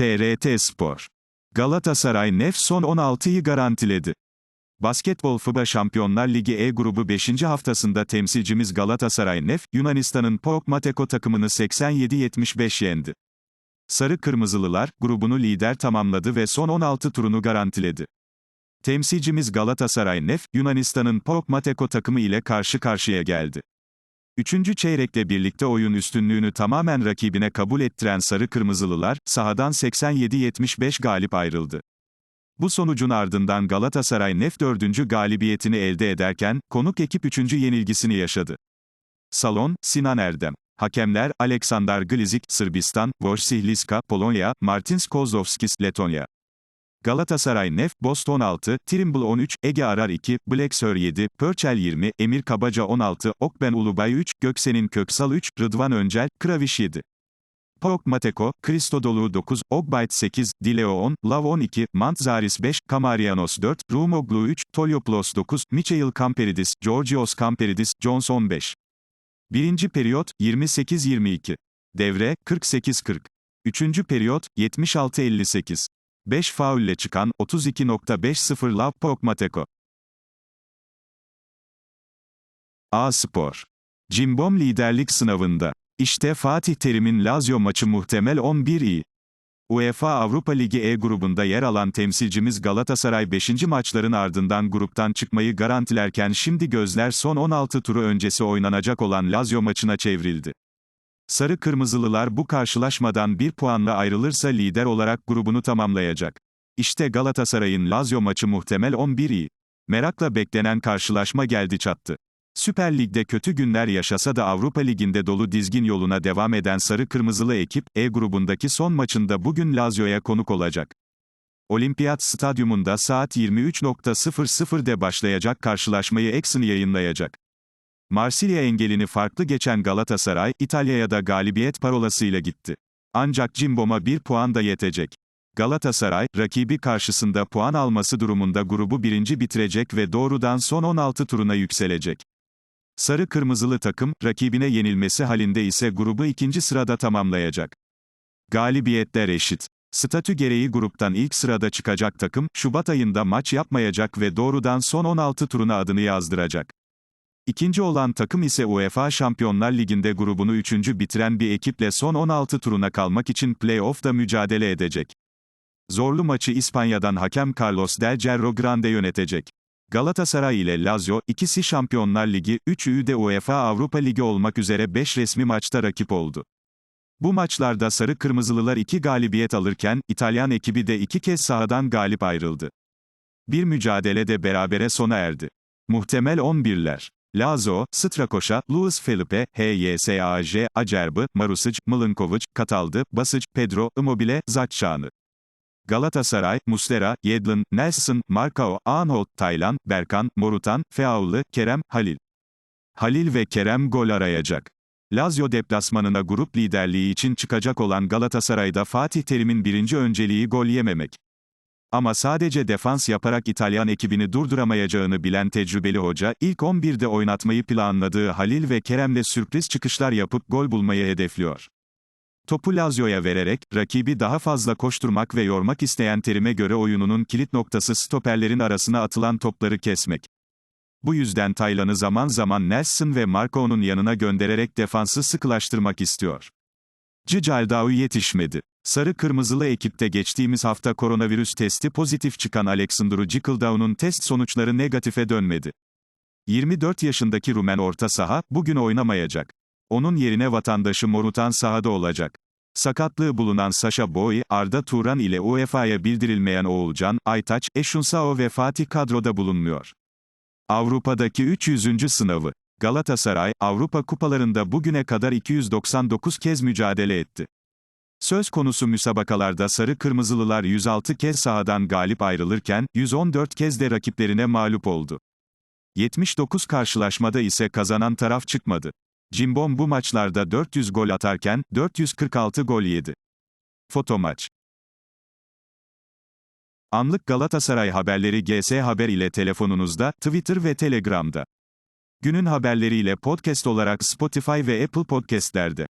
TRT Spor. Galatasaray Nef son 16'yı garantiledi. Basketbol FIBA Şampiyonlar Ligi E grubu 5. haftasında temsilcimiz Galatasaray Nef, Yunanistan'ın PAOK Mateko takımını 87-75 yendi. Sarı Kırmızılılar, grubunu lider tamamladı ve son 16 turunu garantiledi. Temsilcimiz Galatasaray Nef, Yunanistan'ın PAOK Mateko takımı ile karşı karşıya geldi. Üçüncü çeyrekle birlikte oyun üstünlüğünü tamamen rakibine kabul ettiren Sarı Kırmızılılar, sahadan 87-75 galip ayrıldı. Bu sonucun ardından Galatasaray Nef dördüncü galibiyetini elde ederken, konuk ekip üçüncü yenilgisini yaşadı. Salon, Sinan Erdem. Hakemler, Aleksandar Glizik, Sırbistan, Wojciech Liska, Polonya, Martins Kozlovskis, Letonya. Galatasaray Nef, Boston 6, Trimble 13, Ege Arar 2, Blacksör 7, Pörçel 20, Emir Kabaca 16, Okben Ulubay 3, Göksen'in Köksal 3, Rıdvan Öncel, Kraviş 7. Paok Mateko, Kristodolu 9, Ogbayt 8, Dileo 10, Lav 12, Mantzaris 5, Kamarianos 4, Rumoglu 3, Tolyoplos 9, Michael Kamperidis, Georgios Kamperidis, Jones 15. Birinci periyot, 28-22. Devre, 48-40. Üçüncü periyot, 76-58. 5 faulle çıkan, 32.50 Lav Paok Mateko. A Spor. Cimbom liderlik sınavında. İşte Fatih Terim'in Lazio maçı muhtemel 11 iyi. UEFA Avrupa Ligi E grubunda yer alan temsilcimiz Galatasaray 5. maçların ardından gruptan çıkmayı garantilerken şimdi gözler son 16 turu öncesi oynanacak olan Lazio maçına çevrildi. Sarı Kırmızılılar bu karşılaşmadan bir puanla ayrılırsa lider olarak grubunu tamamlayacak. İşte Galatasaray'ın Lazio maçı muhtemel 11 iyi. Merakla beklenen karşılaşma geldi çattı. Süper Lig'de kötü günler yaşasa da Avrupa Ligi'nde dolu dizgin yoluna devam eden Sarı Kırmızılı ekip, E grubundaki son maçında bugün Lazio'ya konuk olacak. Olimpiyat Stadyumunda saat 23.00'de başlayacak karşılaşmayı Exxon yayınlayacak. Marsilya engelini farklı geçen Galatasaray, İtalya'ya da galibiyet parolasıyla gitti. Ancak Cimbom'a bir puan da yetecek. Galatasaray, rakibi karşısında puan alması durumunda grubu birinci bitirecek ve doğrudan son 16 turuna yükselecek. Sarı kırmızılı takım, rakibine yenilmesi halinde ise grubu ikinci sırada tamamlayacak. Galibiyetler eşit. Statü gereği gruptan ilk sırada çıkacak takım, Şubat ayında maç yapmayacak ve doğrudan son 16 turuna adını yazdıracak. İkinci olan takım ise UEFA Şampiyonlar Ligi'nde grubunu üçüncü bitiren bir ekiple son 16 turuna kalmak için play-off'da mücadele edecek. Zorlu maçı İspanya'dan hakem Carlos Del Cerro Grande yönetecek. Galatasaray ile Lazio, ikisi Şampiyonlar Ligi, üçü de UEFA Avrupa Ligi olmak üzere 5 resmi maçta rakip oldu. Bu maçlarda Sarı Kırmızılılar 2 galibiyet alırken, İtalyan ekibi de 2 kez sahadan galip ayrıldı. Bir mücadele de berabere sona erdi. Muhtemel 11'ler. Lazo, Strakoşa, Luis Felipe, HYSAJ, Acerbı, Marusic, Milinkovic, Kataldı, Basic, Pedro, Immobile, Zacçanı. Galatasaray, Muslera, Yedlin, Nelson, Markao, Anholt, Taylan, Berkan, Morutan, Feaullı, Kerem, Halil. Halil ve Kerem gol arayacak. Lazio deplasmanına grup liderliği için çıkacak olan Galatasaray'da Fatih Terim'in birinci önceliği gol yememek. Ama sadece defans yaparak İtalyan ekibini durduramayacağını bilen tecrübeli hoca, ilk 11'de oynatmayı planladığı Halil ve Kerem'le sürpriz çıkışlar yapıp gol bulmayı hedefliyor. Topu Lazio'ya vererek, rakibi daha fazla koşturmak ve yormak isteyen terime göre oyununun kilit noktası stoperlerin arasına atılan topları kesmek. Bu yüzden Taylan'ı zaman zaman Nelson ve Marco'nun yanına göndererek defansı sıkılaştırmak istiyor. Cicaldao yetişmedi. Sarı kırmızılı ekipte geçtiğimiz hafta koronavirüs testi pozitif çıkan Alexandru Cicaldao'nun test sonuçları negatife dönmedi. 24 yaşındaki Rumen orta saha, bugün oynamayacak. Onun yerine vatandaşı Morutan sahada olacak. Sakatlığı bulunan Sasha Boy, Arda Turan ile UEFA'ya bildirilmeyen Oğulcan, Aytaç, Eşunsao ve Fatih kadroda bulunmuyor. Avrupa'daki 300. sınavı. Galatasaray, Avrupa kupalarında bugüne kadar 299 kez mücadele etti. Söz konusu müsabakalarda sarı kırmızılılar 106 kez sahadan galip ayrılırken, 114 kez de rakiplerine mağlup oldu. 79 karşılaşmada ise kazanan taraf çıkmadı. Cimbom bu maçlarda 400 gol atarken, 446 gol yedi. Fotomaç. Anlık Galatasaray haberleri GS Haber ile telefonunuzda, Twitter ve Telegram'da. Günün haberleriyle podcast olarak Spotify ve Apple Podcast'lerde.